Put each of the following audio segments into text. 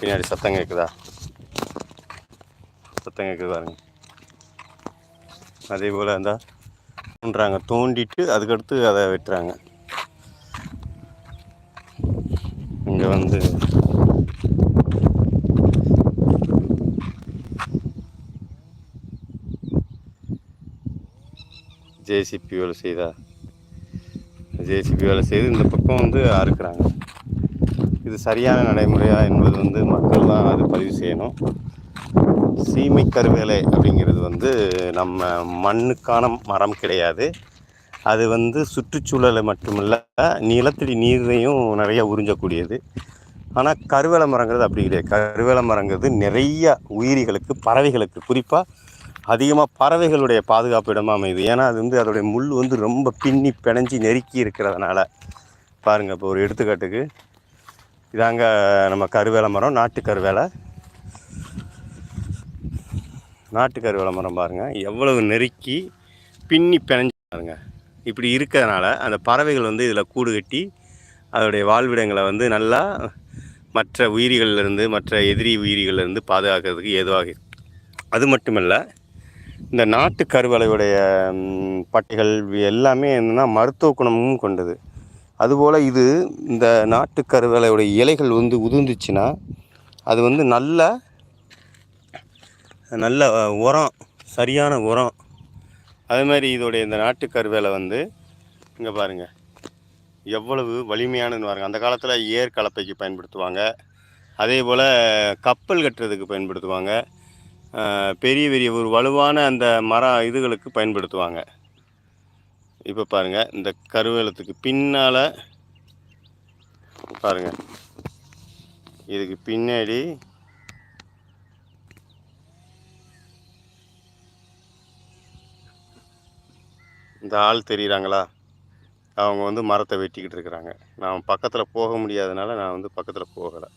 பின்னாடி சத்தம் கேட்குதா சத்தம் கேட்குது பாருங்க. அதே போல் இருந்தால் தோன்றாங்க தோண்டிட்டு அதுக்கடுத்து அதை வெட்டுறாங்க. இங்கே வந்து ஜேசிபி வேலை செய்தா? ஜேசிபி வேலை செய்து இந்த பக்கம் வந்து அறுக்குறாங்க. இது சரியான நடைமுறையா என்பது வந்து மக்கள் தான் அது பதிவு செய்யணும். சீமை கருவேலை அப்படிங்கிறது வந்து நம்ம மண்ணுக்கான மரம் கிடையாது. அது வந்து சுற்றுச்சூழலை மட்டுமல்ல நிலத்தடி நீரையும் நிறைய உறிஞ்சக்கூடியது. ஆனால் கருவேல மரங்கிறது அப்படி கிடையாது. கருவேல மரங்கிறது நிறைய உயிரிகளுக்கு பறவைகளுக்கு குறிப்பாக அதிகமாக பறவைகளுடைய பாதுகாப்பு இடமாக அமையுது. ஏன்னா அது வந்து அதோடைய முள் வந்து ரொம்ப பின்னி பிணைஞ்சி நெருக்கி இருக்கிறதுனால. பாருங்கள் இப்போ ஒரு எடுத்துக்காட்டுக்கு. இதாங்க நம்ம கருவேல மரம் நாட்டு கருவேலை. நாட்டு கருவேல மரம் பாருங்கள் எவ்வளவு நெருக்கி பின்னி பிணைஞ்சு பாருங்க இப்படி இருக்கிறதுனால அந்த பறவைகள் வந்து இதில் கூடு கட்டி அதோடைய வாழ்விடங்களை வந்து நல்லா மற்ற உயிரிகள்லேருந்து மற்ற எதிரி உயிரிகள்லேருந்து பாதுகாக்கிறதுக்கு ஏதுவாக அது மட்டுமல்ல இந்த நாட்டு கருவலையுடைய பட்டைகள் எல்லாமே என்னென்னா மருத்துவ குணமும் கொண்டது. அதுபோல் இது இந்த நாட்டு கருவேலையுடைய இலைகள் வந்து உதிர்ந்துச்சுன்னா அது வந்து நல்ல நல்ல உரம் சரியான உரம். அதே மாதிரி இதோடைய இந்த நாட்டு கருவேலை வந்து இங்கே பாருங்கள் எவ்வளவு வலிமையானதுன்னு பாருங்கள் அந்த காலத்தில் ஏர் கலப்பைக்கு பயன்படுத்துவாங்க. அதே போல் கப்பல் கட்டுறதுக்கு பயன்படுத்துவாங்க. பெரிய பெரிய ஒரு வலுவான அந்த மர இதுகளுக்கு பயன்படுத்துவாங்க. இப்போ பாருங்கள் இந்த கருவேலத்துக்கு பின்னால் பாருங்கள் இதுக்கு பின்னாடி இந்த ஆள் தெரிகிறாங்களா அவங்க வந்து மரத்தை வெட்டிக்கிட்டு இருக்கிறாங்க. நான் பக்கத்தில் போக முடியாதனால நான் வந்து பக்கத்தில் போகலை.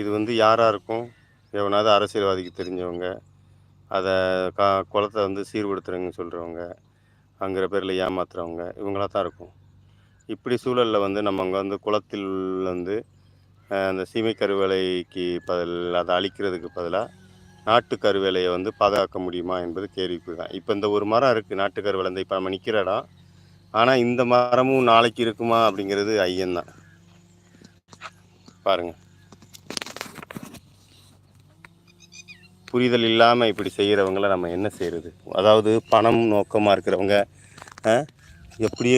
இது வந்து யாராக இருக்கும்? எவனாவது அரசியல்வாதிக்கு தெரிஞ்சவங்க அதை கா குளத்தை வந்து சீர்படுத்துறேங்கன்னு சொல்கிறவங்க அங்கிற பேரில் ஏமாத்துறவங்க இவங்களாக தான் இருக்கும். இப்படி சூழலில் வந்து நம்ம அங்கே வந்து குளத்தில் வந்து அந்த சீமை கருவேலைக்கு பதில் அதை அழிக்கிறதுக்கு பதிலாக நாட்டு கருவேலையை வந்து பாதுகாக்க முடியுமா என்பது கேள்விக்கு தான். இப்போ இந்த ஒரு மரம் இருக்குது நாட்டு கருவேலை இந்த இப்போ நம்ம நிற்கிற இடம். ஆனால் இந்த மரமும் நாளைக்கு இருக்குமா அப்படிங்கிறது ஐயன் தான் பாருங்கள் புரிதல் இல்லாமல் இப்படி செய்கிறவங்கள நம்ம என்ன செய்கிறது அதாவது பணம் நோக்கமாக இருக்கிறவங்க எப்படி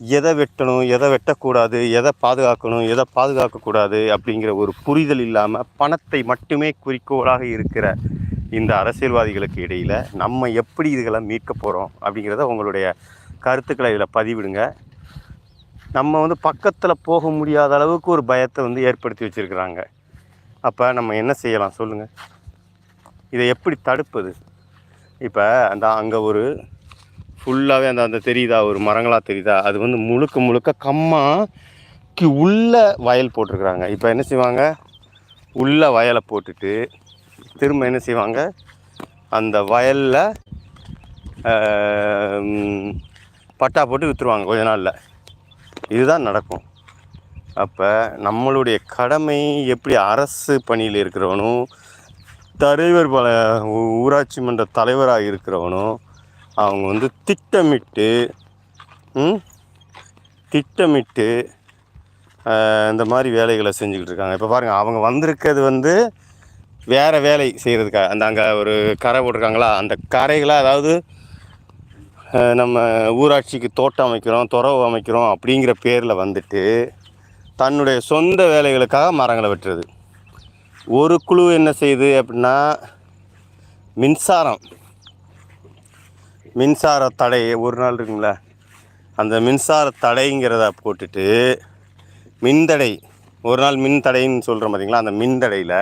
எதை வெட்டணும் எதை வெட்டக்கூடாது எதை பாதுகாக்கணும் எதை பாதுகாக்கக்கூடாது அப்படிங்கிற ஒரு புரிதல் இல்லாமல் பணத்தை மட்டுமே குறிக்கோளாக இருக்கிற இந்த அரசியல்வாதிகளுக்கு இடையில் நம்ம எப்படி இதுகளை மீட்க போகிறோம் அப்படிங்கிறத உங்களுடைய கருத்துக்களை இதில் பதிவிடுங்க. நம்ம வந்து பக்கத்தில் போக முடியாத அளவுக்கு ஒரு பயத்தை வந்து ஏற்படுத்தி வச்சுருக்குறாங்க. அப்போ நம்ம என்ன செய்யலாம்? சொல்லுங்கள் இதை எப்படி தடுப்பது? இப்போ அந்த அங்கே ஒரு ஃபுல்லாகவே அந்த அந்த தெரியுதா? ஒரு மரங்களாக தெரியுதா? அது வந்து முழுக்க முழுக்க கம்மாக்கு உள்ள வயல் போட்டிருக்கிறாங்க. இப்போ என்ன செய்வாங்க? உள்ள வயலை போட்டுட்டு திரும்ப என்ன செய்வாங்க? அந்த வயலில் பட்டா போட்டு விற்றுருவாங்க கொஞ்ச நாளில். இதுதான் நடக்கும். அப்போ நம்மளுடைய கடமை எப்படி அரசு பணியில் இருக்கிறவனும் தலைவர் பல ஊராட்சி மன்ற தலைவராக இருக்கிறவனும் அவங்க வந்து திட்டமிட்டு திட்டமிட்டு இந்த மாதிரி வேலைகளை செஞ்சுக்கிட்டு இருக்காங்க. இப்போ பாருங்கள் அவங்க வந்திருக்கிறது வந்து வேறு வேலை செய்கிறதுக்காக அந்த அங்கே ஒரு கரை போட்டிருக்காங்களா? அந்த கரைகளை அதாவது நம்ம ஊராட்சிக்கு தோட்டம் அமைக்கிறோம் துறவு அமைக்கிறோம் அப்படிங்கிற பேரில் வந்துட்டு தன்னுடைய சொந்த வேலைகளுக்காக மரங்களை வெட்டுறது. ஒரு குழு என்ன செய்யுது அப்படின்னா மின்சாரம். மின்சார தடை ஒரு நாள் இருக்குங்களா? அந்த மின்சார தடைங்கிறத போட்டுட்டு மின்தடை ஒரு நாள் மின் தடைன்னு சொல்கிறோம் பார்த்தீங்களா அந்த மின்தடையில்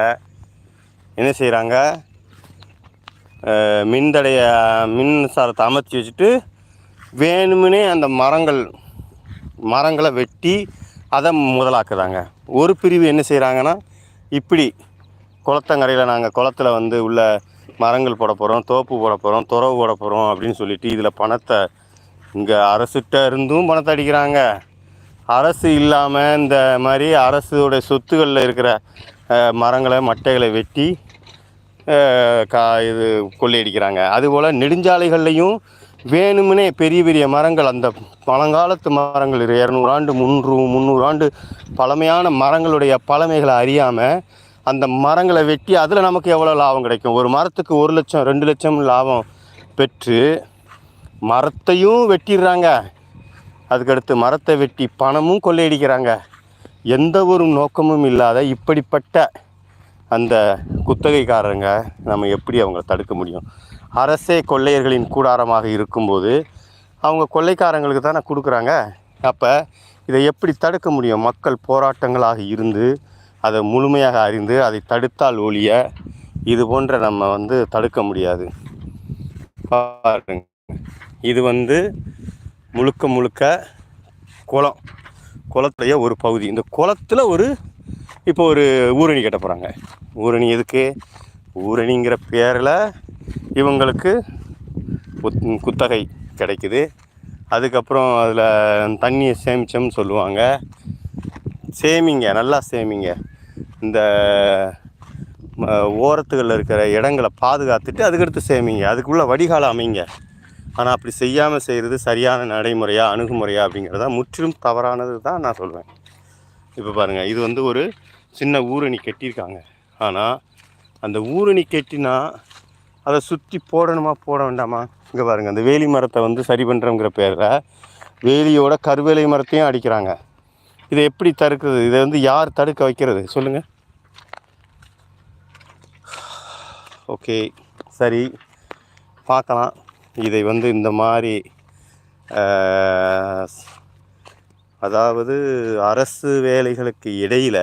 என்ன செய்கிறாங்க மின்தடையை மின்சாரத்தை அமைச்சு வச்சுட்டு வேணுமுனே அந்த மரங்கள் மரங்களை வெட்டி அதை முதலாக்குறாங்க. ஒரு பிரிவு என்ன செய்கிறாங்கன்னா இப்படி குளத்தங்கரையில் நாங்கள் குளத்துல வந்து உள்ள மரங்கள் போட போகிறோம் தோப்பு போட போகிறோம் துறவு போட போகிறோம் அப்படின்னு சொல்லிட்டு இதில் பணத்தை இங்கே அரசுகிட்ட இருந்தும் பணத்தை அடிக்கிறாங்க. அரசு இல்லாமல் இந்த மாதிரி அரசுடைய சொத்துகளில் இருக்கிற மரங்களை மட்டைகளை வெட்டி கா இது கொள்ளையடிக்கிறாங்க. அதுபோல் நெடுஞ்சாலைகள்லையும் வேணும்னே பெரிய பெரிய மரங்கள் அந்த பழங்காலத்து மரங்கள் இரு- இரநூறு ஆண்டு முந்நூறு முந்நூறு ஆண்டு பழமையான மரங்களுடைய பழமைகளை அறியாமல் அந்த மரங்களை வெட்டி அதில் நமக்கு எவ்வளோ லாபம் கிடைக்கும்? ஒரு மரத்துக்கு ஒரு லட்சம் ரெண்டு லட்சம் லாபம் பெற்று மரத்தையும் வெட்டிடுறாங்க. அதுக்கடுத்து மரத்தை வெட்டி பணமும் கொள்ளையடிக்கிறாங்க. எந்த ஒரு நோக்கமும் இல்லாத இப்படிப்பட்ட அந்த குத்தகைக்காரங்க நம்ம எப்படி அவங்கள தடுக்க முடியும்? அரசே கொள்ளையர்களின் கூடாரமாக இருக்கும்போது அவங்க கொள்ளைக்காரங்களுக்கு தானே கொடுக்குறாங்க. அப்போ இதை எப்படி தடுக்க முடியும்? மக்கள் போராட்டங்களாக இருந்து அதை முழுமையாக அறிந்து அதை தடுத்தால் ஒழிய இது போன்ற நம்ம வந்து தடுக்க முடியாது. பாருங்க. இது வந்து முழுக்க முழுக்க குளம். குளத்துடைய ஒரு பகுதி. இந்த குளத்தில் ஒரு இப்போ ஒரு ஊரணி கட்ட போகிறாங்க ஊரணி எதுக்கு? ஊரணிங்கிற பேரில் இவங்களுக்கு குத்- குத்தகை கிடைக்குது. அதுக்கப்புறம் அதில் தண்ணியை சேமிச்சோம்னு சொல்லுவாங்க. சேமிங்க நல்லா சேமிங்க. இந்த ஓரத்துகளில் இருக்கிற இடங்களை பாதுகாத்துட்டு அதுக்கடுத்து சேமிங்க. அதுக்குள்ளே வடிகால் அமைங்க. ஆனால் அப்படி செய்யாமல் செய்கிறது சரியான நடைமுறையா அணுகுமுறையா அப்படிங்கிறதா முற்றிலும் தவறானது தான் நான் சொல்லுவேன் இப்போ பாருங்கள் இது வந்து ஒரு சின்ன ஊரணி கட்டியிருக்காங்க. ஆனால் அந்த ஊரணி கட்டினா அதை சுற்றி போடணுமா போட வேண்டாமா? இங்கே பாருங்கள் அந்த வேலி மரத்தை வந்து சரி பண்ணுறோங்கிற பேரில் வேலியோட கருவேலை மரத்தையும் அடிக்கிறாங்க. இதை எப்படி தடுக்கிறது? இதை வந்து யார் தடுக்க வைக்கிறது? சொல்லுங்கள் ஓகே சரி. பார்க்கலாம். இதை வந்து இந்த மாதிரி அதாவது அரசு வேலைகளுக்கு இடையில்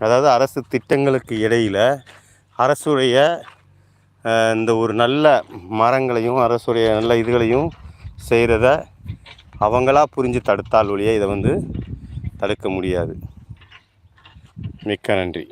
அதாவது அரசு திட்டங்களுக்கு இடையில் அரசுடைய இந்த ஒரு நல்ல மரங்களையும் அரசுடைய நல்ல இதுகளையும் செய்கிறத அவங்களா புரிஞ்சு தடுத்தால் ஒழிய இதை வந்து தடுக்க முடியாது. மிக்க நன்றி.